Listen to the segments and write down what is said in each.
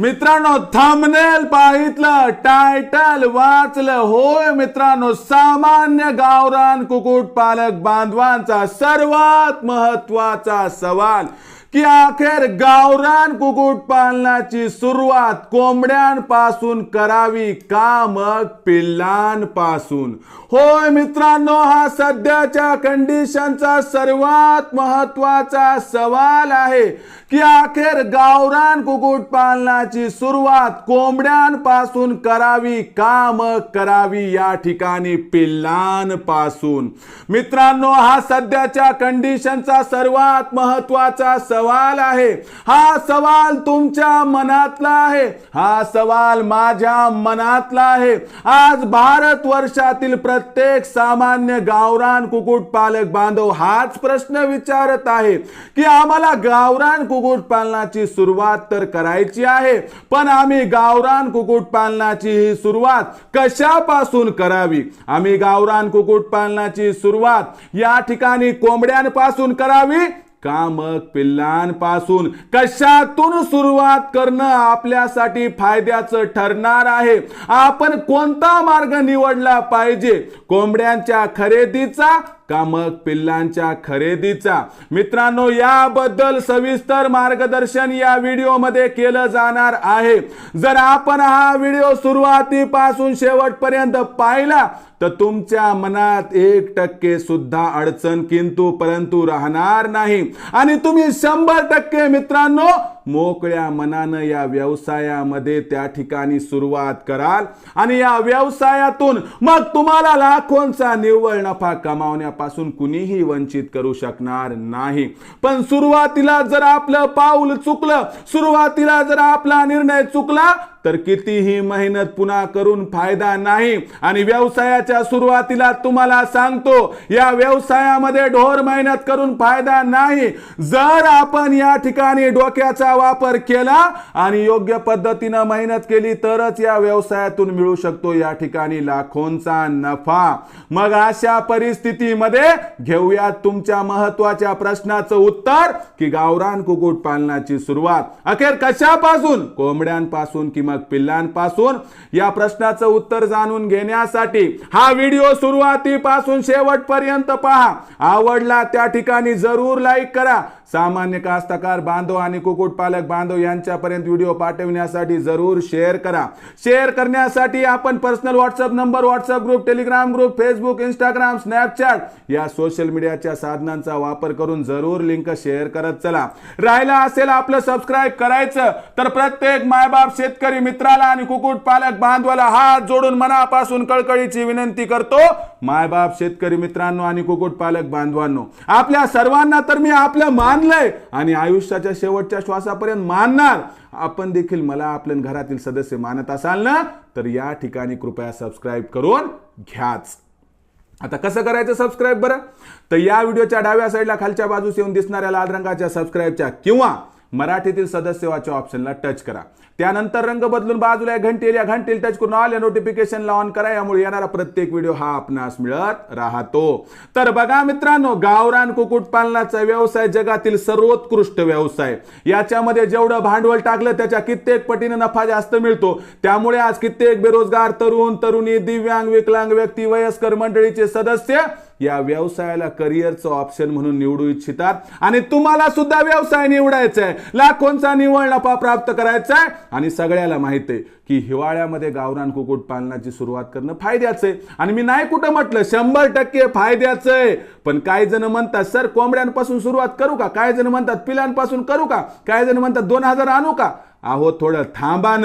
मित्रांनो thumbnail पाहितलं title वाचलं. होय मित्रांनो सामान्य गावरान कुकुट पालक बांधवांचा सर्वात महत्त्वाचा सवाल. की अखेर गावरान कुकुट पालनाची सुरुवात कोंबड्यांपासून करावी का मग पिल्लांपासून? होय मित्रांनो हा सध्याच्या कंडिशनचा सर्वात महत्त्वाचा सवाल आहे की अखेर गावरान कुकुट पालनाची सुरुवात कोंबड्यांपासून करावी का मग करावी या ठिकाणी पिल्लांपासून? मित्रांनो हा सध्याच्या कंडिशनचा सर्वात महत्त्वाचा सवाल आहे. हा सवाल तुमच्या मनातला आहे. हा सवाल माझ्या मनातला आहे. आज भारत वर्षातील प्रत्येक सामान्य गावरान कुक्कुटपालक बांधव हाच प्रश्न विचारत आहे की आम्हाला गावरान कुक्कुटपालनाची सुरुवात तर करायची आहे पण आम्ही गावरान कुक्कुटपालनाची ही सुरुवात कशापासून करावी? आम्ही गावरान कुक्कुटपालनाची सुरुवात या ठिकाणी कोंबड्यांपासून करावी का मग पिल्लांपासून कशातून सुरुवात करणं आपल्यासाठी फायद्याचं ठरणार आहे? आपण कोणता मार्ग निवडला पाहिजे? कोंबड्यांच्या खरेदीचा का मग पिल्लांच्या खरेदीचा? मित्रांनो याबद्दल सविस्तर मार्गदर्शन या व्हिडिओमध्ये केलं जाणार आहे. जर आपण हा व्हिडिओ सुरुवातीपासून शेवटपर्यंत पाहिला तर तुमच्या मनात एक टक्के सुद्धा अडचण किंतु परंतु राहणार नाही. आणि तुम्ही शंभर टक्के मित्रांनो मोकळ्या मनानं या व्यवसायामध्ये त्या ठिकाणी सुरुवात कराल. आणि या व्यवसायातून मग तुम्हाला लाखोंचा निव्वळ नफा कमावण्यापासून कुणीही वंचित करू शकणार नाही. पण सुरुवातीला जर आपलं पाऊल चुकलं सुरुवातीला जर आपला निर्णय चुकला तर कितीही मेहनत पुन्हा करून फायदा नाही. आणि व्यवसायाच्या सुरुवातीला तुम्हाला सांगतो या व्यवसायामध्ये ढोर मेहनत करून फायदा नाही. जर आपण या ठिकाणी डोक्याचा वापर केला आणि योग्य पद्धतीनं मेहनत केली तरच या व्यवसायातून मिळू शकतो या ठिकाणी लाखोंचा नफा. मग अशा परिस्थितीमध्ये घेऊया तुमच्या महत्त्वाच्या प्रश्नाचं उत्तर की गावरान कुकुटपालनाची सुरुवात. अखेर कशापासून? कोंबड्यांपासून किंवा मग पिल्लांपासून या प्रश्नाचं उत्तर जाणून घेण्यासाठी हा व्हिडिओ सुरुवातीपासून शेवटपर्यंत पहा. आवडला त्या ठिकाणी जरूर लाईक करा. सामान्य कास्तकार बांधव आणि कुकुट पालक बांधव यांच्यापर्यंत व्हिडिओ पाठविण्यासाठी जरूर शेअर करा. शेअर करण्यासाठी आपण personal WhatsApp number WhatsApp group Telegram group Facebook Instagram Snapchat या सोशल मीडियाच्या साधनांचा वापर करून जरूर लिंक शेअर करत चला. राहिला असेल आपलं सबस्क्राईब करायचं तर प्रत्येक मायबाप शेतकरी मित्राला आणि कुकुट पालक बांधवाला हात जोडून मनापासून कळकळीची विनंती करतो मायबाप शेतकरी मित्रांनो आणि कुकुट पालक बांधवांनो आपल्या सर्वांना तर मी आपलं मान मानलंय आणि आयुष्याच्या शेवटच्या श्वासापर्यंत मानणार. आपण देखील मला आपल्या घरातील सदस्य मानत असाल ना तर या ठिकाणी कृपया सबस्क्राईब करून घ्याच. आता कसं करायचं सबस्क्राईब बरं? तर या व्हिडिओच्या डाव्या साईडला खालच्या बाजूस येऊन दिसणाऱ्या लाल रंगाच्या सबस्क्राईबच्या किंवा मराठीतील सदस्यवाच्या ऑप्शनला टच करा. त्यानंतर रंग बदलून बाजूला एक घंटी या घंटीला टच करून आल्या नोटिफिकेशनला ऑन करा. यामुळे येणारा प्रत्येक व्हिडिओ हा आपणास मिळत राहतो. तर बघा मित्रांनो गावरान कुक्कुटपालनाचा व्यवसाय जगातील सर्वोत्कृष्ट व्यवसाय. याच्यामध्ये जेवढं भांडवल टाकलं त्याच्या कित्येक पटीने नफा जास्त मिळतो. त्यामुळे आज कित्येक बेरोजगार तरुण तरुणी दिव्यांग विकलांग व्यक्ती वयस्कर मंडळीचे सदस्य या व्यवसायाला करिअरचं ऑप्शन म्हणून निवडू इच्छितात. आणि तुम्हाला सुद्धा व्यवसाय निवडायचा आहे. लाखोंचा निव्वळ नफा प्राप्त करायचा आहे. आणि सगळ्याला माहीत आहे की हिवाळ्यामध्ये गावरान कुकुट पालनाची सुरुवात करणं फायद्याचं आहे. आणि मी नाही कुठं म्हटलं शंभर टक्के फायद्याचं आहे. पण काही जण म्हणतात सर कोंबड्यांपासून सुरुवात करू का? काही जण म्हणतात पिलांपासून करू का? काही जण म्हणतात दोन हजार आणू का? अहो थोडं थांबा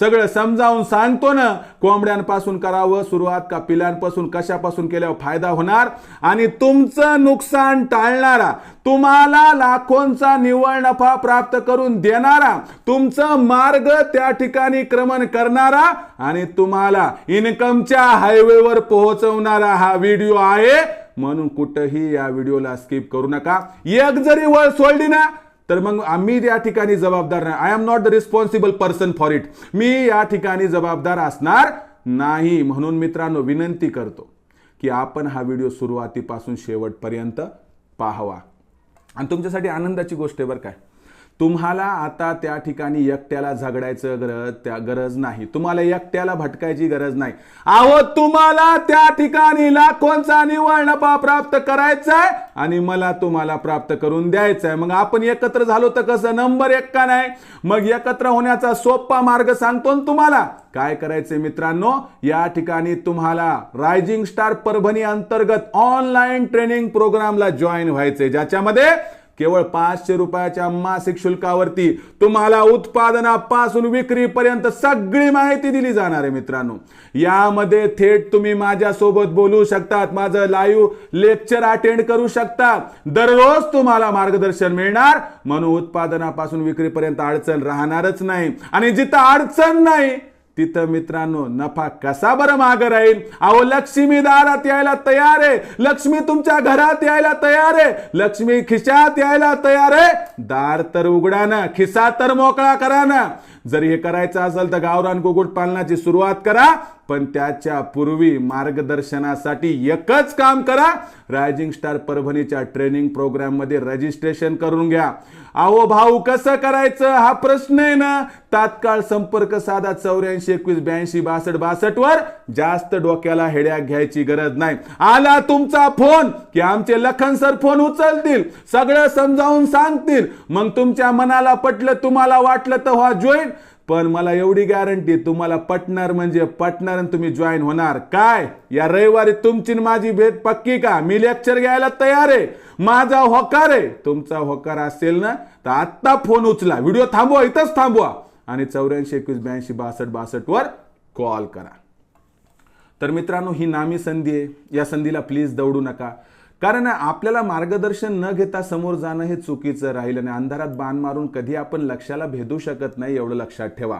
सगळं समजावून सांगतो ना. कोंबड्यांपासून करावं सुरुवात का पिलांपासून कशापासून केल्यावर फायदा होणार? आणि तुमचं नुकसान टाळणारा तुम्हाला लाखोंचा निव्वळ नफा प्राप्त करून देणारा तुमचं मार्ग त्या ठिकाणी क्रमण करणारा आणि तुम्हाला इन्कमच्या हायवेवर पोहोचवणारा हा व्हिडिओ आहे. म्हणून कुठंही या व्हिडिओला स्किप करू नका. एक जरी वळ सोडली ना तर मग आम्ही या ठिकाणी जबाबदार नाही. I am not the responsible person for it मी या ठिकाणी जबाबदार असणार नाही. म्हणून मित्रांनो विनंती करतो की आपण हा व्हिडिओ सुरुवातीपासून शेवटपर्यंत पाहावा. आणि तुमच्यासाठी आनंदाची गोष्ट आहे बरं काय तुम्हाला आता त्या ठिकाणी एकट्याला झगडायचं गरज त्या गरज नाही. तुम्हाला एकट्याला भटकायची गरज नाही. अहो तुम्हाला त्या ठिकाणी लाखोंचा निवड नफा प्राप्त करायचा आहे आणि मला तुम्हाला प्राप्त करून द्यायचा आहे मग आपण एकत्र झालो तर कसं? नंबर एक का नाही? मग एकत्र होण्याचा सोपा मार्ग सांगतो ना तुम्हाला. काय करायचंय मित्रांनो? या ठिकाणी तुम्हाला रायझिंग स्टार परभणी अंतर्गत ऑनलाईन ट्रेनिंग प्रोग्रामला जॉईन व्हायचंय. ज्याच्यामध्ये केवळ पाचशे रुपयाच्या मासिक शुल्कावरती तुम्हाला उत्पादनापासून विक्रीपर्यंत सगळी माहिती दिली जाणार आहे मित्रांनो. यामध्ये थेट तुम्ही माझ्यासोबत बोलू शकतात माझं लाईव्ह लेक्चर अटेंड करू शकता दररोज तुम्हाला मार्गदर्शन मिळणार म्हणून उत्पादनापासून विक्रीपर्यंत अडचण राहणारच नाही. आणि जिथं अडचण नाही तिथं मित्रांनो नफा कसा बरं मागं राहील? अहो लक्ष्मी दारात यायला तयार आहे. लक्ष्मी तुमच्या घरात यायला तयार आहे. लक्ष्मी खिशात यायला तयार आहे. दार तर उघडा ना खिसा तर मोकळा करा ना. जर हे करायचं असेल तर गावरान कुकुट पालनाची सुरुवात करा पण त्याच्या पूर्वी मार्गदर्शनासाठी एकच काम करा. रायझिंग स्टार परभणीच्या ट्रेनिंग प्रोग्राममध्ये रजिस्ट्रेशन करून घ्या. अहो भाऊ कसं करायचं? हा प्रश्न आहे ना. तात्काळ संपर्क साधा चौऱ्याऐंशी एकवीस ब्याऐंशी बासष्ट बासष्ट वर जास्त डोक्याला हेड्या घ्यायची गरज नाही. आला तुमचा फोन की आमचे लखन सर फोन उचलतील सगळं समजावून सांगतील. मग तुमच्या मनाला पटलं तुम्हाला वाटलं तर हा जॉईन पण मला एवढी गॅरंटी तुम्हाला पटणार म्हणजे पटणार आणि तुम्ही जॉईन होणार. काय? या रविवारी तुमची माझी भेट पक्की का? मी लेक्चर घ्यायला तयार आहे. माझा होकार आहे. तुमचा होकार असेल ना तर आत्ता फोन उचला. व्हिडिओ थांबवा इथंच थांबवा. आणि चौऱ्याऐंशी एकवीस ब्याऐंशी बासष्ट बासष्ट वर कॉल करा. तर मित्रांनो ही नामी संधी आहे. या संधीला प्लीज दौडू नका. कारण आपल्याला मार्गदर्शन न घेता समोर जाणं हे चुकीचं राहील आणि अंधारात बाण मारून कधी आपण लक्षाला भेदू शकत नाही एवढं लक्षात ठेवा.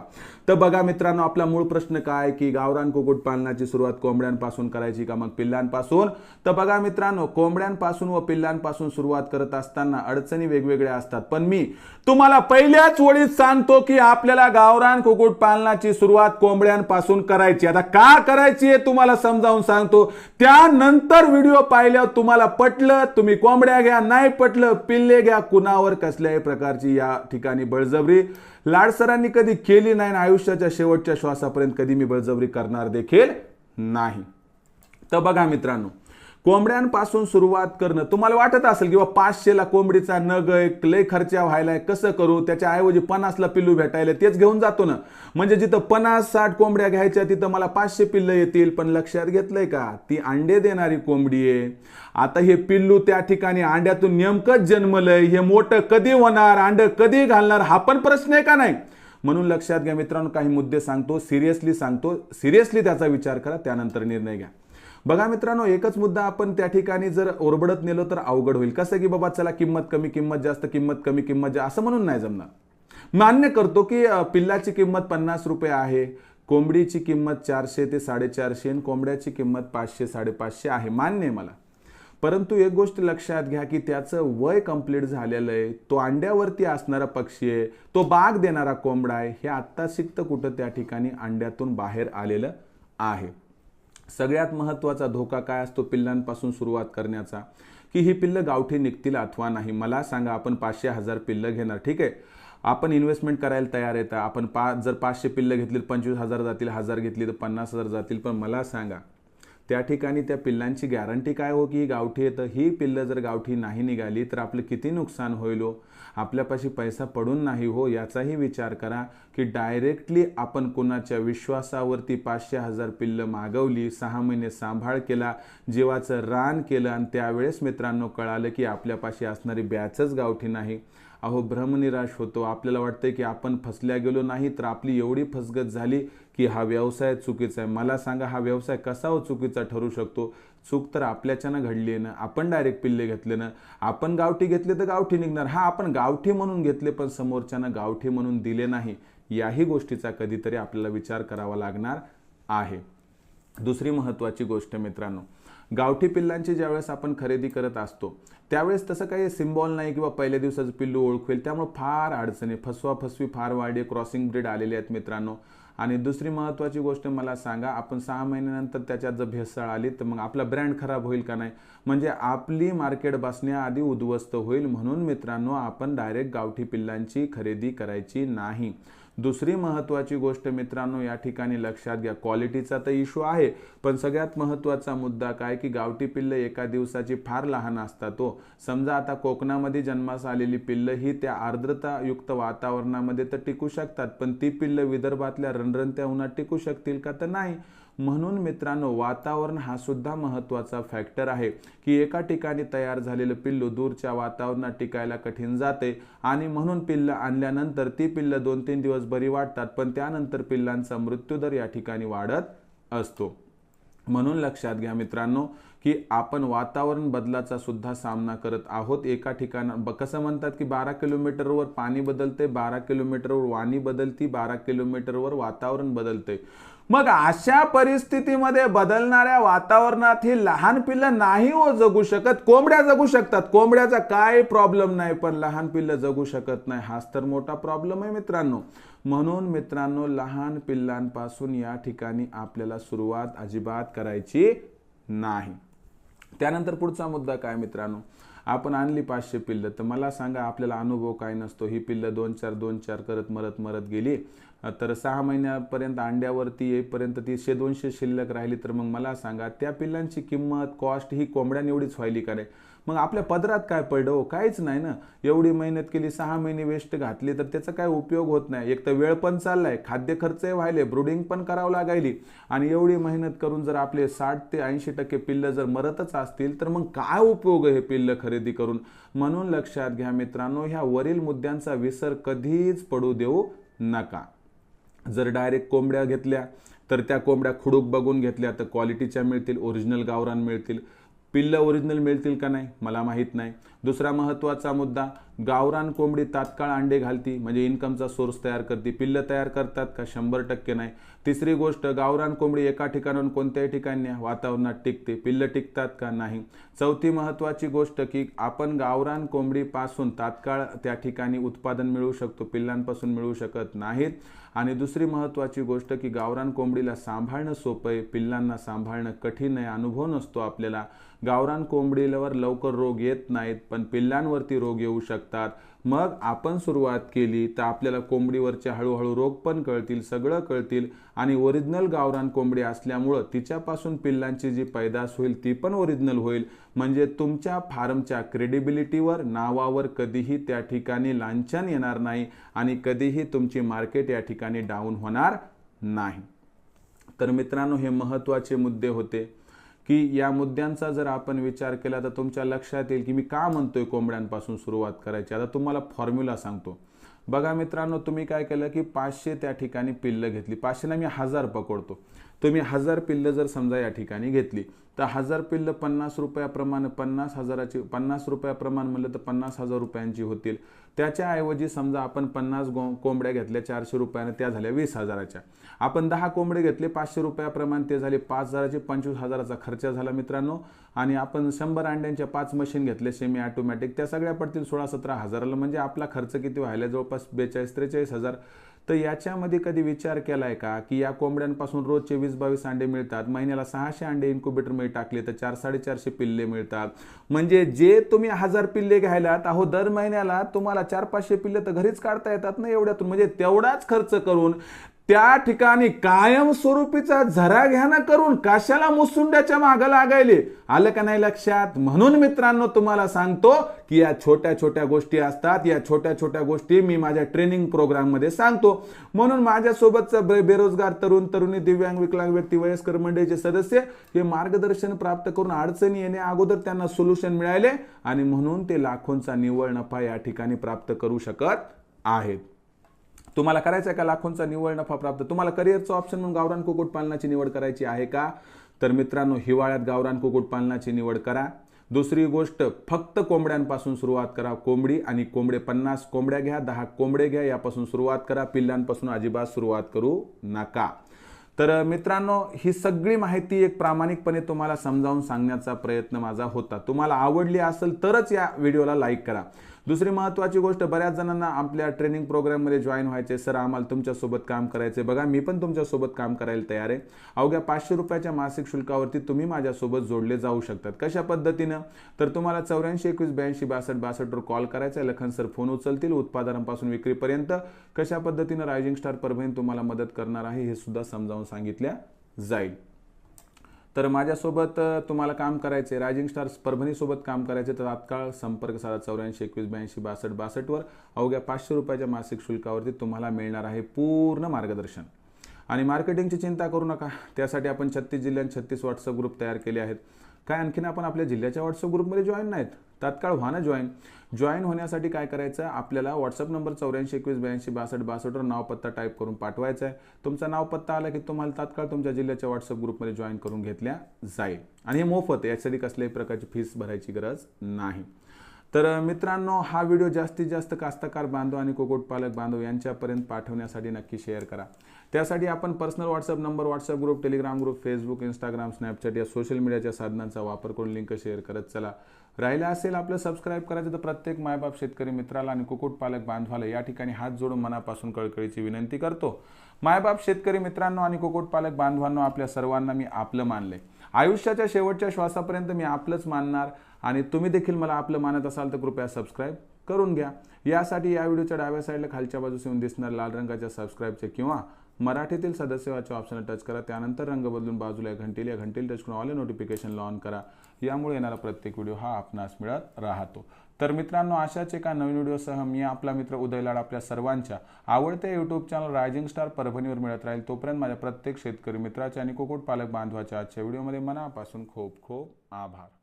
तर बघा मित्रांनो आपला मूळ प्रश्न काय? की गावरान कुक्कुट पालनाची सुरुवात कोंबड्यांपासून करायची का मग पिल्लांपासून? तर बघा मित्रांनो कोंबड्यांपासून व पिल्लांपासून सुरुवात करत असताना अडचणी वेगवेगळ्या असतात. पण मी तुम्हाला पहिल्याच ओळीत सांगतो की आपल्याला गावरान कुक्कुट पालनाची सुरुवात कोंबड्यांपासून करायची आता का करायची हे तुम्हाला समजावून सांगतो. त्यानंतर व्हिडिओ पाहिल्यावर तुम्हाला पटलं तुम्ही कोंबड्या घ्या नाही पटलं पिल्ले घ्या कुणावर कसल्याही प्रकारची या ठिकाणी बळजबरी. लाडसरांनी कधी केली नाही आणि आयुष्याच्या शेवटच्या श्वासापर्यंत कधी मी बळजबरी करणार देखील नाही. तर बघा मित्रांनो कोंबड्यांपासून सुरुवात करणं. तुम्हाला वाटत असेल किंवा पाचशेला कोंबडीचा नग एक लय खर्चा व्हायलाय कसं करू? त्याच्या ऐवजी पन्नासला पिल्लू भेटायला तेच घेऊन जातो ना. म्हणजे जिथं पन्नास साठ कोंबड्या घ्यायच्या तिथं मला पाचशे पिल्लं येतील. पण लक्षात घेतलंय का? ती अंडे देणारी कोंबडी आहे. आता हे पिल्लू त्या ठिकाणी अंड्यातून नेमकंच जन्मलंय हे मोठं कधी होणार अंड कधी घालणार हा पण प्रश्न आहे का नाही? म्हणून लक्षात घ्या मित्रांनो काही मुद्दे सांगतो सिरियसली सांगतो. सिरियसली त्याचा विचार करा त्यानंतर निर्णय घ्या. बघा मित्रांनो एकच मुद्दा आपण त्या ठिकाणी जर ओरबडत नेलो तर अवघड होईल. कसं की बाबा चला किंमत कमी किंमत जास्त किंमत कमी किंमत जास्त असं म्हणून नाही जमणार. मान्य करतो की पिल्लाची किंमत पन्नास रुपये आहे कोंबडीची किंमत चारशे ते साडेचारशे आणि कोंबड्याची किंमत पाचशे साडेपाचशे आहे. मान्य आहे मला. परंतु एक गोष्ट लक्षात घ्या की त्याचं वय कंप्लीट झालेलं आहे. तो अंड्यावरती असणारा पक्षी आहे. तो बाग देणारा कोंबडा आहे. हे आत्ता शिकतं कुठं? त्या ठिकाणी अंड्यातून बाहेर आलेलं आहे. सगळ्यात महत्त्वाचा धोका काय असतो पिल्लांपासून सुरुवात करण्याचा? की ही पिल्लं गावठी निघतील अथवा नाही? मला सांगा आपण पाचशे हजार पिल्लं घेणार ठीक आहे? आपण इन्व्हेस्टमेंट करायला तयार आहे तर आपण पा जर पाचशे पिल्लं घेतली तर पंचवीस हजार जातील हजार घेतली तर पन्नास हजार जातील पण मला सांगा त्या ठिकाणी त्या पिल्लांची गॅरंटी काय हो की ही गावठी येतं ही पिल्लं जर गावठी नाही निघाली तर आपलं किती नुकसान होईल हो? आपल्यापाशी पैसा पडून नाही हो? याचाही विचार करा की डायरेक्टली आपण कोणाच्या विश्वासावरती पाचशे हजार पिल्लं मागवली सहा महिने सांभाळ केला जीवाचं रान केलं आणि त्यावेळेस मित्रांनो कळालं की आपल्यापाशी असणारी बॅचच गावठी नाही. अहो भ्रमनिराश होतो. आपल्याला वाटतं की आपण फसल्या गेलो नाही तर आपली एवढी फसगत झाली की हा व्यवसाय चुकीचा आहे. मला सांगा हा व्यवसाय कसा हो चुकीचा ठरू शकतो? चूक तर आपल्याच्यानं घडली आहे ना. आपण डायरेक्ट पिल्ले घेतले ना. आपण गावठी घेतले तर गावठी निघणार. हा आपण गावठी म्हणून घेतले पण समोरच्यानं गावठी म्हणून दिले नाही. याही गोष्टीचा कधीतरी आपल्याला विचार करावा लागणार आहे. दुसरी महत्त्वाची गोष्ट मित्रांनो गावठी पिल्लांची ज्यावेळेस आपण खरेदी करत असतो त्यावेळेस तसं काही सिम्बॉल नाही किंवा पहिल्या दिवसाचं पिल्लू ओळखेल त्यामुळे फार अडचणी फसवा फसवी फार वाढली. क्रॉसिंग ब्रीड आलेले आहेत मित्रांनो. आणि दुसरी महत्त्वाची गोष्ट मला सांगा आपण सहा महिन्यानंतर त्याच्यात जर भेसळ आली तर मग आपला ब्रँड खराब होईल का नाही? म्हणजे आपली मार्केट बसण्याआधी उद्ध्वस्त होईल म्हणून मित्रांनो आपण डायरेक्ट गावठी पिल्लांची खरेदी करायची नाही. दुसरी महत्त्वाची गोष्ट मित्रांनो या ठिकाणी लक्षात घ्या. क्वालिटीचा तर इश्यू आहे पण सगळ्यात महत्त्वाचा मुद्दा काय की गावठी पिल्लं एका दिवसाची फार लहान असतात तो समजा आता कोकणामध्ये जन्मास आलेली पिल्लं ही त्या आर्द्रतायुक्त वातावरणामध्ये तर टिकू शकतात पण ती पिल्लं विदर्भातल्या रणरणत्या उन्हात टिकू शकतील का? तर नाही. म्हणून मित्रांनो वातावरण हा सुद्धा महत्त्वाचा फॅक्टर आहे की एका ठिकाणी तयार झालेलं पिल्लू दूरच्या वातावरणात टिकायला कठीण जाते आणि म्हणून पिल्लं आणल्यानंतर ती पिल्लं दोन तीन दिवस बरी वाटतात पण त्यानंतर पिल्लांचा मृत्यूदर या ठिकाणी वाढत असतो. म्हणून लक्षात घ्या मित्रांनो की आपण वातावरण बदलाचा सुद्धा सामना करत आहोत. एका ठिकाण कसं म्हणतात की बारा किलोमीटरवर पाणी बदलते बारा किलोमीटरवर वाणी बदलती बारा किलोमीटरवर वातावरण बदलते. मग अशा परिस्थितीमध्ये बदलणाऱ्या वातावरणात ही लहान पिल्लं नाही हो जगू शकत. कोंबड्या जगू शकतात. कोंबड्याचा काय प्रॉब्लेम नाही पण लहान पिल्लं जगू शकत नाही. हाच तर मोठा प्रॉब्लेम आहे मित्रांनो. म्हणून मित्रांनो लहान पिल्लांपासून या ठिकाणी आपल्याला सुरुवात अजिबात करायची नाही. त्यानंतर पुढचा मुद्दा काय मित्रांनो? आपण आणली पाचशे पिल्लं तर मला सांगा आपल्याला अनुभव काय नसतो? ही पिल्लं दोन चार दोन चार करत मरत मरत गेली. तर सहा महिन्यापर्यंत अंड्यावरती येईपर्यंत ती शे दोनशे शिल्लक राहिली तर मग मला सांगा त्या पिल्लांची किंमत कॉस्ट ही कोंबड्यांएवढीच व्हायली का मग आपल्या पदरात काय पडलं हो? काहीच नाही ना. एवढी मेहनत केली सहा महिने वेस्ट घातली तर त्याचा काय उपयोग होत नाही. एक तर वेळ पण चाललाय खाद्य खर्चही व्हायले ब्रुडिंग पण करावं लागायली. आणि एवढी मेहनत करून जर आपले साठ ते ऐंशी टक्के पिल्लं जर मरतच असतील तर मग काय उपयोग हे पिल्लं खरेदी करून? म्हणून लक्षात घ्या मित्रांनो ह्या वरील मुद्द्यांचा विसर कधीच पडू देऊ नका. जर डायरेक्ट कोंबड्या घेतल्या तर त्या कोंबड्या खुडूक बघून घेतल्या तर क्वालिटीच्या मिळतील ओरिजिनल गावरान मिळतील. पिल्लं ओरिजिनल मिळतील का नाही मला माहीत नाही. दुसरा महत्त्वाचा मुद्दा गावरान कोंबडी तात्काळ अंडे घालती म्हणजे इन्कमचा सोर्स तयार करते. पिल्लं तयार करतात का शंभर टक्के नाही. तिसरी गोष्ट गावरान कोंबडी एका ठिकाणाहून कोणत्याही ठिकाणी वातावरणात टिकते. पिल्लं टिकतात का नाही? चौथी महत्त्वाची गोष्ट की आपण गावरान कोंबडीपासून तात्काळ त्या ठिकाणी उत्पादन मिळवू शकतो पिल्लांपासून मिळवू शकत नाहीत. आणि दुसरी महत्त्वाची गोष्ट की गावरान कोंबडीला सांभाळणं सोपं आहे. पिल्लांना सांभाळणं कठीण आहे. अनुभव नसतो आपल्याला. गावरान कोंबडीवर लवकर रोग येत नाहीत पण पिल्लांवरती रोग येऊ शकतात. मग आपण सुरुवात केली तर आपल्याला कोंबडीवरचे हळूहळू रोग पण कळतील सगळं कळतील. आणि ओरिजिनल गावरान कोंबडी असल्यामुळं तिच्यापासून पिल्लांची जी पैदास होईल ती पण ओरिजिनल होईल. म्हणजे तुमच्या फार्मच्या क्रेडिबिलिटीवर नावावर कधीही त्या ठिकाणी लांछन येणार नाही आणि कधीही तुमची मार्केट या ठिकाणी डाऊन होणार नाही. तर मित्रांनो हे महत्त्वाचे मुद्दे होते. की या मुद्द्यांचा जर आपण विचार केला तर तुमच्या लक्षात येईल की मी का म्हणतोय कोंबड्यांपासून सुरुवात करायची? आता तुम्हाला फॉर्म्युला सांगतो. बघा मित्रांनो तुम्ही काय केलं की पाचशे त्या ठिकाणी पिल्लं घेतली. पाचशेला मी हजार पकडतो. तुम्ही हजार पिल्लं जर समजा या ठिकाणी घेतली तर हजार पिल्लं पन्नास रुपयाप्रमाणे पन्नास हजाराची पन्नास रुपयाप्रमाणे म्हणलं तर पन्नास हजार रुपयांची होतील. त्याच्याऐवजी समजा आपण पन्नास गो कोंबड्या घेतल्या चारशे रुपयाने त्या झाल्या वीस हजाराच्या. आपण दहा कोंबडे घेतले पाचशे रुपयाप्रमाणे ते झाले पाच हजाराचे पंचवीस हजाराचा खर्च झाला मित्रांनो. आणि आपण शंभर अंड्यांच्या पाच मशीन घेतले सेमी ऑटोमॅटिक त्या सगळ्या पडतील सोळा सतरा हजाराला. म्हणजे आपला खर्च किती व्हायला? जवळपास बेचाळीस त्रेचाळीस हजार. तर याच्यामध्ये कधी विचार केलाय का? की या कोंबड्यांपासून रोजचे वीस बावीस अंडे मिळतात. महिन्याला सहाशे अंडे इन्क्युबेटरमध्ये टाकले तर चार साडेचारशे पिल्ले मिळतात. म्हणजे जे तुम्ही हजार पिल्ले घ्यायलात अहो दर महिन्याला तुम्हाला चार पाचशे पिल्ले तर घरीच काढता येतात ना एवढ्यातून. म्हणजे तेवढाच खर्च करून त्या ठिकाणी कायमस्वरूपीचा झरा घ्याना करून काशाला मुसुंड्याच्या मागं लागायले? आलं का नाही लक्षात? म्हणून मित्रांनो तुम्हाला सांगतो की या छोट्या छोट्या गोष्टी असतात. या छोट्या छोट्या गोष्टी मी माझ्या ट्रेनिंग प्रोग्राममध्ये सांगतो. म्हणून माझ्यासोबतचा बे- बेरोजगार तरुण तरुणी दिव्यांग विकलांग व्यक्ती वयस्कर मंडळीचे सदस्य हे मार्गदर्शन प्राप्त करून अडचणी येणे अगोदर त्यांना सोल्युशन मिळाले आणि म्हणून ते लाखोंचा निव्वळ नफा या ठिकाणी प्राप्त करू शकत आहेत. तुम्हाला करायचं आहे का लाखोंचा निव्वळ नफा प्राप्त? तुम्हाला करिअरचं ऑप्शन म्हणून गावरान कुक्कुटपालनाची निवड करायची आहे का? तर मित्रांनो हिवाळ्यात गावरान कुक्कुटपालनाची निवड करा. दुसरी गोष्ट फक्त कोंबड्यांपासून सुरुवात करा. कोंबडी आणि कोंबडे पन्नास कोंबड्या घ्या दहा कोंबडे घ्या यापासून सुरुवात करा. पिल्लांपासून अजिबात सुरुवात करू नका. तर मित्रांनो ही सगळी माहिती एक प्रामाणिकपणे तुम्हाला समजावून सांगण्याचा प्रयत्न माझा होता. तुम्हाला आवडली असेल तरच या व्हिडिओला लाईक करा. दुसरी महत्त्वाची गोष्ट बऱ्याच जणांना आपल्या ट्रेनिंग प्रोग्राममध्ये जॉईन व्हायचे सर आम्हाला तुमच्यासोबत काम करायचे बघा मी पण तुमच्यासोबत काम करायला तयार आहे. अवघ्या पाचशे रुपयाच्या मासिक शुल्कावरती तुम्ही माझ्यासोबत जोडले जाऊ शकतात. कशा पद्धतीनं? तर तुम्हाला चौऱ्याऐंशी एकवीस ब्याऐंशी बासष्ट बासष्टवर कॉल करायचा आहे. लखन सर फोन उचलतील उत्पादनापासून विक्रीपर्यंत. कशा पद्धतीनं रायझिंग स्टार परभणी तुम्हाला मदत करणार आहे हे सुद्धा समजावून सांगितल्या जाईल. तर माझ्यासोबत तुम्हाला काम करायचे रायझिंग स्टार्स परभणीसोबत काम करायचे तर तात्काळ संपर्क साधा चौऱ्याऐंशी एकवीस ब्याऐंशी बासष्ट बासष्टवर अवघ्या पाचशे रुपयाच्या मासिक शुल्कावरती तुम्हाला मिळणार आहे पूर्ण मार्गदर्शन. आणि मार्केटिंगची चिंता करू नका. त्यासाठी आपण छत्तीस जिल्ह्यांत छत्तीस व्हॉट्सअप ग्रुप तयार केले आहेत. काय आणखीन आपण आपल्या जिल्ह्याच्या व्हॉट्सअप ग्रुपमध्ये जॉईन नाहीत? तात्काळ व्हा ना जॉईन जॉईन होण्यासाठी काय करायचं? आहे आपल्याला व्हॉट्सअप नंबर चौऱ्याऐंशी एकवीस ब्याऐंशी बासष्ट बासष्टवर नाव पत्ता टाईप करून पाठवायचा आहे. तुमचा नाव पत्ता आला की तुम्हाला तात्काळ तुमच्या जिल्ह्याच्या व्हॉट्सअप ग्रुपमध्ये जॉईन करून घेतल्या जाईल. आणि हे मोफत आहे यासाठी कसल्याही प्रकारची फीस भरायची गरज नाही. तर मित्रांनो हा व्हिडिओ जास्तीत जास्त कास्तकार बांधव आणि कुक्कुटपालक बांधव यांच्यापर्यंत पाठवण्यासाठी नक्की शेअर करा. त्यासाठी आपण personal WhatsApp number WhatsApp group Telegram group Facebook Instagram Snapchat या सोशल मीडियाच्या साधनांचा वापर करून लिंक शेअर करत चला. राहिलं असेल आपलं सबस्क्राईब करायचं तर प्रत्येक मायबाप शेतकरी मित्राला आणि कुक्कुटपालक बांधवाला या ठिकाणी हात जोडून मनापासून कळकळीची विनंती करतो. मायबाप शेतकरी मित्रांनो आणि कुक्कुटपालक बांधवांनो आपल्या सर्वांना मी आपलं मानले आयुष्याच्या शेवटच्या श्वासापर्यंत मी आपलंच मानणार आणि तुम्ही देखील मला आपलं मानत असाल तर कृपया सबस्क्राईब करून घ्या. यासाठी या व्हिडिओच्या डाव्या साईडला खालच्या बाजूस येऊन दिसणार लाल रंगाच्या सबस्क्राईबचे किंवा मराठीतील सदस्यवाच्या ऑप्शन टच करा. त्यानंतर रंग बदलून बाजूला घंटेल या घंटेल टच करून ऑल नोटिफिकेशन ऑन करा. यामुळे येणारा प्रत्येक व्हिडिओ हा आपणास मिळत राहतो. तर मित्रांनो अशाच एका नवीन व्हिडिओसह मी आपला मित्र उदय लाड आपल्या सर्वांच्या आवडत्या यूट्यूब चॅनल रायझिंग स्टार परभणीवर मिळत राहील. तोपर्यंत माझ्या प्रत्येक शेतकरी मित्राच्या आणि कुक्कुटपालक बांधवाच्या आजच्या व्हिडिओमध्ये मनापासून खूप खूप आभार.